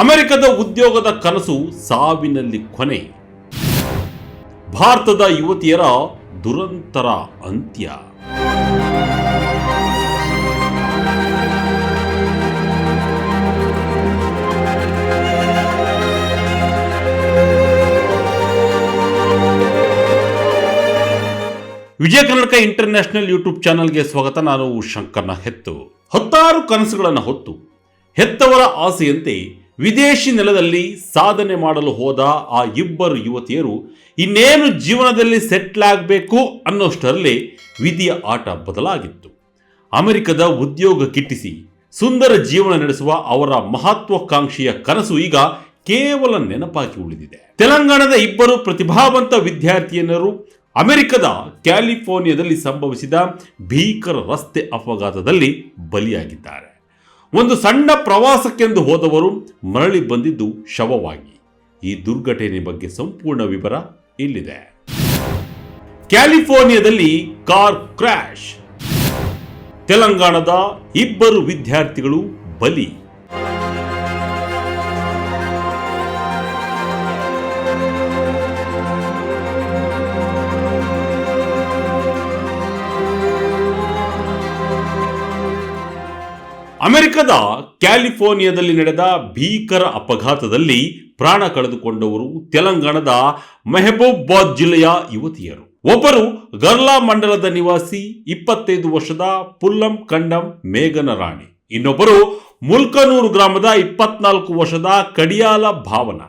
ಅಮೆರಿಕದ ಉದ್ಯೋಗದ ಕನಸು ಸಾವಿನಲ್ಲಿ ಕೊನೆ. ಭಾರತದ ಯುವತಿಯರ ದುರಂತರ ಅಂತ್ಯ. ವಿಜಯ ಕರ್ನಾಟಕ ಇಂಟರ್ನ್ಯಾಷನಲ್ ಯೂಟ್ಯೂಬ್ ಚಾನಲ್ಗೆ ಸ್ವಾಗತ. ನಾನು ಶಂಕರ್ನ ಹೆತ್ತು. ಹತ್ತಾರು ಕನಸುಗಳನ್ನು ಹೊತ್ತು. ಹೆತ್ತವರ ಆಸೆಯಂತೆ ವಿದೇಶಿ ನೆಲದಲ್ಲಿ ಸಾಧನೆ ಮಾಡಲು ಹೋದ ಆ ಇಬ್ಬರು ಯುವತಿಯರು, ಇನ್ನೇನು ಜೀವನದಲ್ಲಿ ಸೆಟ್ಲ್ ಆಗಬೇಕು ಅನ್ನೋಷ್ಟರಲ್ಲಿ ವಿಧಿಯ ಆಟ ಬದಲಾಗಿತ್ತು. ಅಮೆರಿಕದ ಉದ್ಯೋಗ ಕಿಟ್ಟಿಸಿ, ಸುಂದರ ಜೀವನ ನಡೆಸುವ ಅವರ ಮಹತ್ವಾಕಾಂಕ್ಷೆಯ ಕನಸು ಈಗ ಕೇವಲ ನೆನಪಾಗಿ ಉಳಿದಿದೆ. ತೆಲಂಗಾಣದ ಇಬ್ಬರು ಪ್ರತಿಭಾವಂತ ವಿದ್ಯಾರ್ಥಿಯನ್ನರು, ಅಮೆರಿಕದ ಕ್ಯಾಲಿಫೋರ್ನಿಯಾದಲ್ಲಿ ಸಂಭವಿಸಿದ ಭೀಕರ ರಸ್ತೆ ಅಪಘಾತದಲ್ಲಿ ಬಲಿಯಾಗಿದ್ದಾರೆ. ಒಂದು ಸಣ್ಣ ಪ್ರವಾಸಕ್ಕೆಂದು ಹೋದವರು ಮರಳಿ ಬಂದಿದ್ದು ಶವವಾಗಿ. ಈ ದುರ್ಘಟನೆ ಬಗ್ಗೆ ಸಂಪೂರ್ಣ ವಿವರ ಇಲ್ಲಿದೆ. ಕ್ಯಾಲಿಫೋರ್ನಿಯಾದಲ್ಲಿ ಕಾರ್ ಕ್ರ್ಯಾಶ್. ತೆಲಂಗಾಣದ ಇಬ್ಬರು ವಿದ್ಯಾರ್ಥಿಗಳು ಬಲಿ. ಅಮೆರಿಕದ ಕ್ಯಾಲಿಫೋರ್ನಿಯಾದಲ್ಲಿ ನಡೆದ ಭೀಕರ ಅಪಘಾತದಲ್ಲಿ ಪ್ರಾಣ ಕಳೆದುಕೊಂಡವರು ತೆಲಂಗಾಣದ ಮೆಹಬೂಬಾದ್ ಜಿಲ್ಲೆಯ ಯುವತಿಯರು. ಒಬ್ಬರು ಗರ್ಲಾ ಮಂಡಲದ ನಿವಾಸಿ, ಇಪ್ಪತ್ತೈದು ವರ್ಷದ ಪುಲ್ಲಂ ಕಂಡಂ ಮೇಘನ ರಾಣಿ. ಇನ್ನೊಬ್ಬರು ಮುಲ್ಕನೂರು ಗ್ರಾಮದ ಇಪ್ಪತ್ನಾಲ್ಕು ವರ್ಷದ ಕಡಿಯಾಲ ಭಾವನ.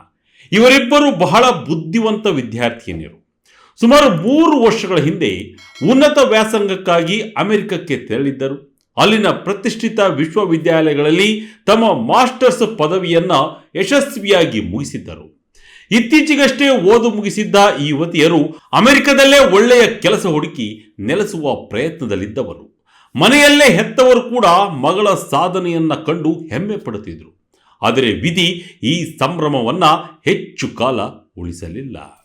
ಇವರಿಬ್ಬರು ಬಹಳ ಬುದ್ಧಿವಂತ ವಿದ್ಯಾರ್ಥಿನಿಯರು. ಸುಮಾರು ಮೂರು ವರ್ಷಗಳ ಹಿಂದೆ ಉನ್ನತ ವ್ಯಾಸಂಗಕ್ಕಾಗಿ ಅಮೆರಿಕಕ್ಕೆ ತೆರಳಿದ್ದರು. ಅಲ್ಲಿನ ಪ್ರತಿಷ್ಠಿತ ವಿಶ್ವವಿದ್ಯಾಲಯಗಳಲ್ಲಿ ತಮ್ಮ ಮಾಸ್ಟರ್ಸ್ ಪದವಿಯನ್ನು ಯಶಸ್ವಿಯಾಗಿ ಮುಗಿಸಿದ್ದರು. ಇತ್ತೀಚೆಗಷ್ಟೇ ಓದು ಮುಗಿಸಿದ್ದ ಈ ಯುವತಿಯರು ಅಮೆರಿಕದಲ್ಲೇ ಒಳ್ಳೆಯ ಕೆಲಸ ಹುಡುಕಿ ನೆಲೆಸುವ ಪ್ರಯತ್ನದಲ್ಲಿದ್ದವರು. ಮನೆಯಲ್ಲೇ ಹೆತ್ತವರು ಕೂಡ ಮಗಳ ಸಾಧನೆಯನ್ನ ಕಂಡು ಹೆಮ್ಮೆ ಪಡುತ್ತಿದ್ದರು ಆದರೆ ವಿಧಿ ಈ ಸಂಭ್ರಮವನ್ನು ಹೆಚ್ಚು ಕಾಲ ಉಳಿಸಲಿಲ್ಲ.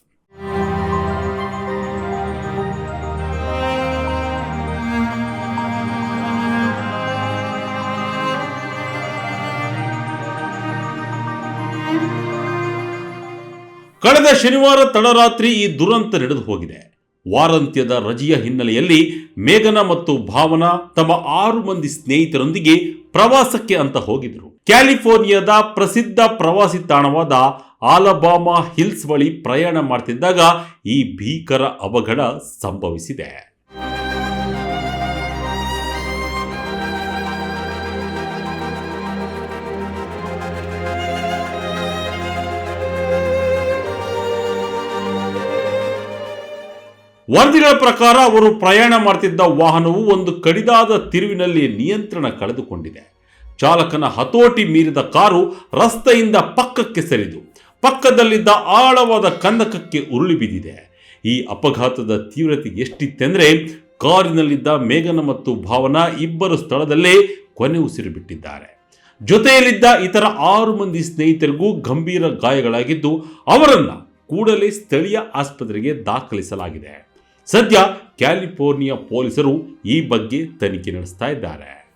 ಕಳೆದ ಶನಿವಾರ ತಡರಾತ್ರಿ ಈ ದುರಂತ ನಡೆದು ಹೋಗಿದೆ. ವಾರಾಂತ್ಯದ ರಜೆಯ ಹಿನ್ನೆಲೆಯಲ್ಲಿ ಮೇಘನ ಮತ್ತು ಭಾವನಾ ತಮ್ಮ ಆರು ಮಂದಿ ಸ್ನೇಹಿತರೊಂದಿಗೆ ಪ್ರವಾಸಕ್ಕೆ ಅಂತ ಹೋಗಿದ್ರು ಕ್ಯಾಲಿಫೋರ್ನಿಯಾದ ಪ್ರಸಿದ್ಧ ಪ್ರವಾಸಿ ತಾಣವಾದ ಆಲಬಾಮಾ ಹಿಲ್ಸ್ ಬಳಿ ಪ್ರಯಾಣ ಮಾಡ್ತಿದ್ದಾಗ ಈ ಭೀಕರ ಅವಘಡ ಸಂಭವಿಸಿದೆ. ವರದಿಗಳ ಪ್ರಕಾರ ಅವರು ಪ್ರಯಾಣ ಮಾಡ್ತಿದ್ದ ವಾಹನವು ಒಂದು ಕಡಿದಾದ ತಿರುವಿನಲ್ಲಿ ನಿಯಂತ್ರಣ ಕಳೆದುಕೊಂಡಿದೆ. ಚಾಲಕನ ಹತೋಟಿ ಮೀರಿದ ಕಾರು ರಸ್ತೆಯಿಂದ ಪಕ್ಕಕ್ಕೆ ಸರಿದು, ಪಕ್ಕದಲ್ಲಿದ್ದ ಆಳವಾದ ಕಂದಕಕ್ಕೆ ಉರುಳಿ ಬಿದ್ದಿದೆ ಈ ಅಪಘಾತದ ತೀವ್ರತೆ ಎಷ್ಟಿತ್ತೆಂದರೆ, ಕಾರಿನಲ್ಲಿದ್ದ ಮೇಘನ ಮತ್ತು ಭಾವನಾ ಇಬ್ಬರು ಸ್ಥಳದಲ್ಲೇ ಕೊನೆ ಉಸಿರು ಬಿಟ್ಟಿದ್ದಾರೆ ಜೊತೆಯಲ್ಲಿದ್ದ ಇತರ ಆರು ಮಂದಿ ಸ್ನೇಹಿತರಿಗೂ ಗಂಭೀರ ಗಾಯಗಳಾಗಿದ್ದು, ಅವರನ್ನು ಕೂಡಲೇ ಸ್ಥಳೀಯ ಆಸ್ಪತ್ರೆಗೆ ದಾಖಲಿಸಲಾಗಿದೆ. ಸದ್ಯ ಕ್ಯಾಲಿಫೋರ್ನಿಯಾ ಪೊಲೀಸರು ಈ ಬಗ್ಗೆ ತನಿಖೆ ನಡೆಸ್ತಾ ಇದ್ದಾರೆ.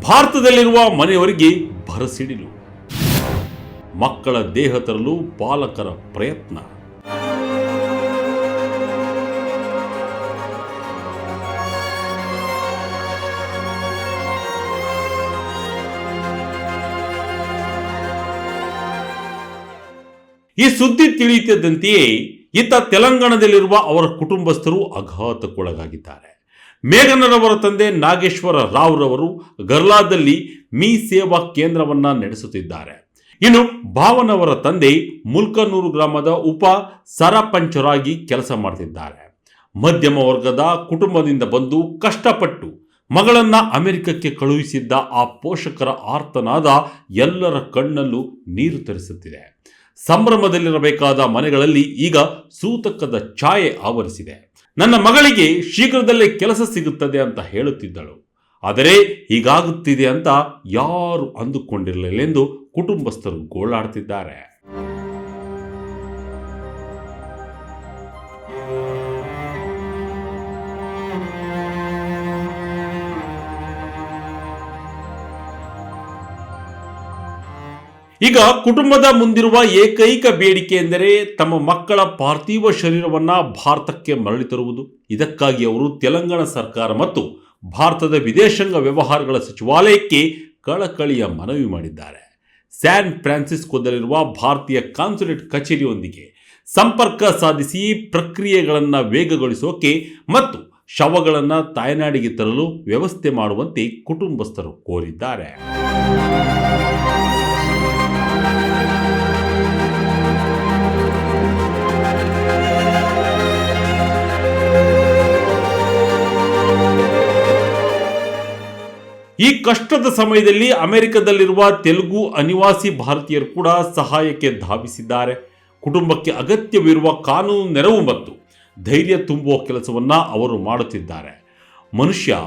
ಭಾರತದಲ್ಲಿರುವ ಮನೆಯವರಿಗೆ ಭರಸಿಡಿಲು. ಮಕ್ಕಳ ದೇಹ ತರಲು ಪಾಲಕರ ಪ್ರಯತ್ನ. ಈ ಸುದ್ದಿ ತಿಳಿಯುತ್ತಿದ್ದಂತೆಯೇ ಇತ್ತ ತೆಲಂಗಾಣದಲ್ಲಿರುವ ಅವರ ಕುಟುಂಬಸ್ಥರು ಆಘಾತಕ್ಕೊಳಗಾಗಿದ್ದಾರೆ. ಮೇಘನರವರ ತಂದೆ ನಾಗೇಶ್ವರ ರಾವ್ರವರು ಗರ್ಲಾದಲ್ಲಿ ಮೀ ಸೇವಾ ಕೇಂದ್ರವನ್ನ ನಡೆಸುತ್ತಿದ್ದಾರೆ. ಇನ್ನು ಭಾವನವರ ತಂದೆ ಮುಲ್ಕನೂರು ಗ್ರಾಮದ ಉಪ ಸರಪಂಚರಾಗಿ ಕೆಲಸ ಮಾಡ್ತಿದ್ದಾರೆ. ಮಧ್ಯಮ ವರ್ಗದ ಕುಟುಂಬದಿಂದ ಬಂದು ಕಷ್ಟಪಟ್ಟು ಮಗಳನ್ನ ಅಮೆರಿಕಕ್ಕೆ ಕಳುಹಿಸಿದ್ದ ಆ ಪೋಷಕರ ಆರ್ತನಾದ ಎಲ್ಲರ ಕಣ್ಣಲ್ಲೂ ನೀರು ತರಿಸುತ್ತಿದೆ. ಸಂಭ್ರಮದಲ್ಲಿರಬೇಕಾದ ಮನೆಗಳಲ್ಲಿ ಈಗ ಸೂತಕದ ಛಾಯೆ ಆವರಿಸಿದೆ. ನನ್ನ ಮಗಳಿಗೆ ಶೀಘ್ರದಲ್ಲೇ ಕೆಲಸ ಸಿಗುತ್ತದೆ ಅಂತ ಹೇಳುತ್ತಿದ್ದಳು. ಆದರೆ ಹೀಗಾಗುತ್ತಿದೆ ಅಂತ ಯಾರು ಅಂದುಕೊಂಡಿರಲಿಲ್ಲ ಎಂದು ಕುಟುಂಬಸ್ಥರು ಗೋಳಾಡ್ತಿದ್ದಾರೆ. ಈಗ ಕುಟುಂಬದ ಮುಂದಿರುವ ಏಕೈಕ ಬೇಡಿಕೆ ಎಂದರೆ ತಮ್ಮ ಮಕ್ಕಳ ಪಾರ್ಥಿವ ಶರೀರವನ್ನು ಭಾರತಕ್ಕೆ ಮರಳಿ ತರುವುದು. ಇದಕ್ಕಾಗಿ ಅವರು ತೆಲಂಗಾಣ ಸರ್ಕಾರ ಮತ್ತು ಭಾರತದ ವಿದೇಶಾಂಗ ವ್ಯವಹಾರಗಳ ಸಚಿವಾಲಯಕ್ಕೆ ಕಳಕಳಿಯ ಮನವಿ ಮಾಡಿದ್ದಾರೆ. ಸ್ಯಾನ್ ಫ್ರಾನ್ಸಿಸ್ಕೋದಲ್ಲಿರುವ ಭಾರತೀಯ ಕಾನ್ಸುಲೇಟ್ ಕಚೇರಿಯೊಂದಿಗೆ ಸಂಪರ್ಕ ಸಾಧಿಸಿ ಪ್ರಕ್ರಿಯೆಗಳನ್ನು ವೇಗಗೊಳಿಸೋಕೆ ಮತ್ತು ಶವಗಳನ್ನು ತಾಯ್ನಾಡಿಗೆ ತರಲು ವ್ಯವಸ್ಥೆ ಮಾಡುವಂತೆ ಕುಟುಂಬಸ್ಥರು ಕೋರಿದ್ದಾರೆ. ಈ ಕಷ್ಟದ ಸಮಯದಲ್ಲಿ ಅಮೆರಿಕದಲ್ಲಿರುವ ತೆಲುಗು ಅನಿವಾಸಿ ಭಾರತೀಯರು ಕೂಡ ಸಹಾಯಕ್ಕೆ ಧಾವಿಸಿದ್ದಾರೆ. ಕುಟುಂಬಕ್ಕೆ ಅಗತ್ಯವಿರುವ ಕಾನೂನು ನೆರವು ಮತ್ತು ಧೈರ್ಯ ತುಂಬುವ ಕೆಲಸವನ್ನು ಅವರು ಮಾಡುತ್ತಿದ್ದಾರೆ. ಮನುಷ್ಯ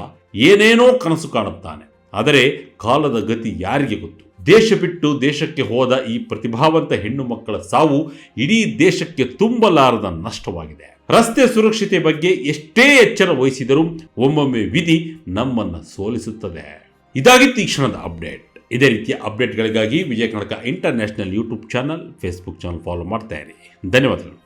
ಏನೇನೋ ಕನಸು ಕಾಣುತ್ತಾನೆ, ಆದರೆ ಕಾಲದ ಗತಿ ಯಾರಿಗೆ ಗೊತ್ತು? ದೇಶ ಬಿಟ್ಟು ದೇಶಕ್ಕೆ ಹೋದ ಈ ಪ್ರತಿಭಾವಂತ ಹೆಣ್ಣು ಮಕ್ಕಳ ಸಾವು ಇಡೀ ದೇಶಕ್ಕೆ ತುಂಬಲಾರದ ನಷ್ಟವಾಗಿದೆ. ರಸ್ತೆ ಸುರಕ್ಷತೆ ಬಗ್ಗೆ ಎಷ್ಟೇ ಎಚ್ಚರ ವಹಿಸಿದರೂ ಒಮ್ಮೊಮ್ಮೆ ವಿಧಿ ನಮ್ಮನ್ನ ಸೋಲಿಸುತ್ತದೆ. ಇದಾಗಿತ್ತು ಈ ಕ್ಷಣದ ಅಪ್ಡೇಟ್. ಇದೇ ರೀತಿಯ ಅಪ್ಡೇಟ್ಗಳಿಗಾಗಿ Vijaya Karnataka international YouTube channel, Facebook channel follow ಮಾಡ್ತಾ ಇರಿ. ಧನ್ಯವಾದಗಳು.